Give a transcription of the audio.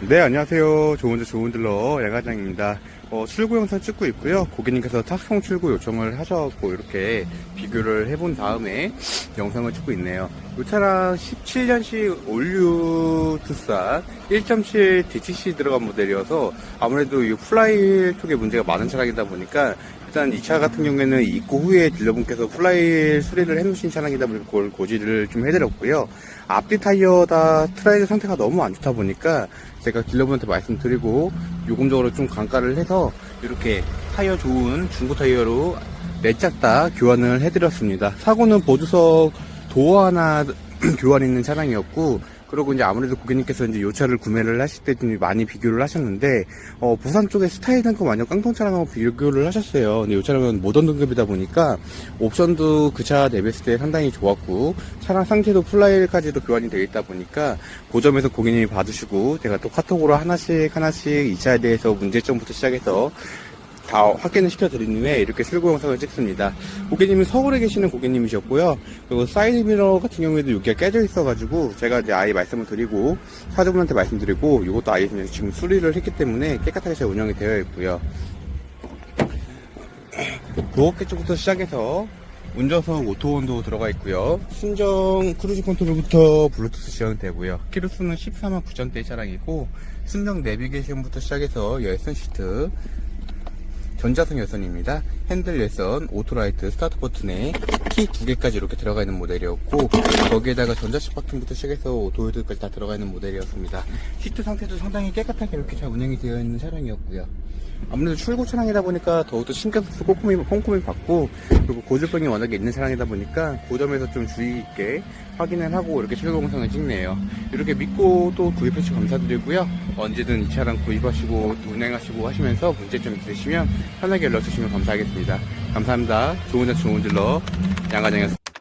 네, 안녕하세요. 좋은 데 좋은 들러 야과장입니다. 어, 출고 영상 찍고 있고요. 고객님께서 탁송 출고 요청을 하셔갖고 이렇게 비교를 해본 다음에 영상을 찍고 있네요. 이 차량 17년식 올류 투싼 1.7 DTC 들어간 모델이어서 아무래도 이 플라이 쪽에 문제가 많은 차량이다 보니까 일단 이 차 같은 경우에는 입고 후에 딜러분께서 플라이 수리를 해놓으신 차량이다 보니까 그걸 고지를 좀 해드렸고요. 앞뒤 타이어 다 트라이드 상태가 너무 안 좋다 보니까 제가 딜러분한테 말씀드리고 요금적으로 좀 강가를 해서 이렇게 타이어 좋은 중고 타이어로 내짝 다 교환을 해드렸습니다. 사고는 보조석 도어 하나 교환 있는 차량이었고 그리고 이제 아무래도 고객님께서 이제 이 차를 구매를 하실 때 좀 많이 비교를 하셨는데 어, 부산 쪽에 스타일은 그 완전 깡통 차량하고 비교를 하셨어요. 근데 이 차량은 모던 등급이다 보니까 옵션도 그차 대비했을 때 상당히 좋았고 차량 상태도 플라이까지도 교환이 되어 있다 보니까 그 점에서 고객님이 받으시고 제가 또 카톡으로 하나씩 하나씩 이 차에 대해서 문제점부터 시작해서 다 확인을 시켜드린 후에 이렇게 출고 영상을 찍습니다. 고객님은 서울에 계시는 고객님이셨고요. 그리고 사이드 미러 같은 경우에도 여기가 깨져 있어가지고 제가 이제 아예 말씀을 드리고 사주분한테 말씀드리고 이것도 아예 그냥 지금 수리를 했기 때문에 깨끗하게 잘 운영이 되어 있고요. 도어깨 쪽부터 시작해서 운전석 오토온도 들어가 있고요. 순정 크루즈 컨트롤부터 블루투스 지원이 되고요. 키로수는 14만 9천대 차량이고 순정 내비게이션부터 시작해서 열선 시트 전자성 열선입니다. 핸들 열선, 오토라이트, 스타트 버튼에 키 두 개까지 이렇게 들어가 있는 모델이었고 거기에다가 전자식 바퀴부터 시작해서 오토헤드까지 다 들어가 있는 모델이었습니다. 시트 상태도 상당히 깨끗하게 이렇게 잘 운영이 되어 있는 차량이었고요. 아무래도 출고 차량이다 보니까 더욱더 신경 써서 꼼꼼히, 꼼꼼히 받고 그리고 고질병이 워낙에 있는 차량이다 보니까 그 점에서 좀 주의 있게 확인을 하고 이렇게 출고 영상을 찍네요. 이렇게 믿고 또 구입해주셔서 감사드리고요. 언제든 이 차량 구입하시고 운행하시고 하시면서 문제점 있으시면 편하게 연락 주시면 감사하겠습니다. 감사합니다. 좋은 차 좋은 들러 양과장이었습니다.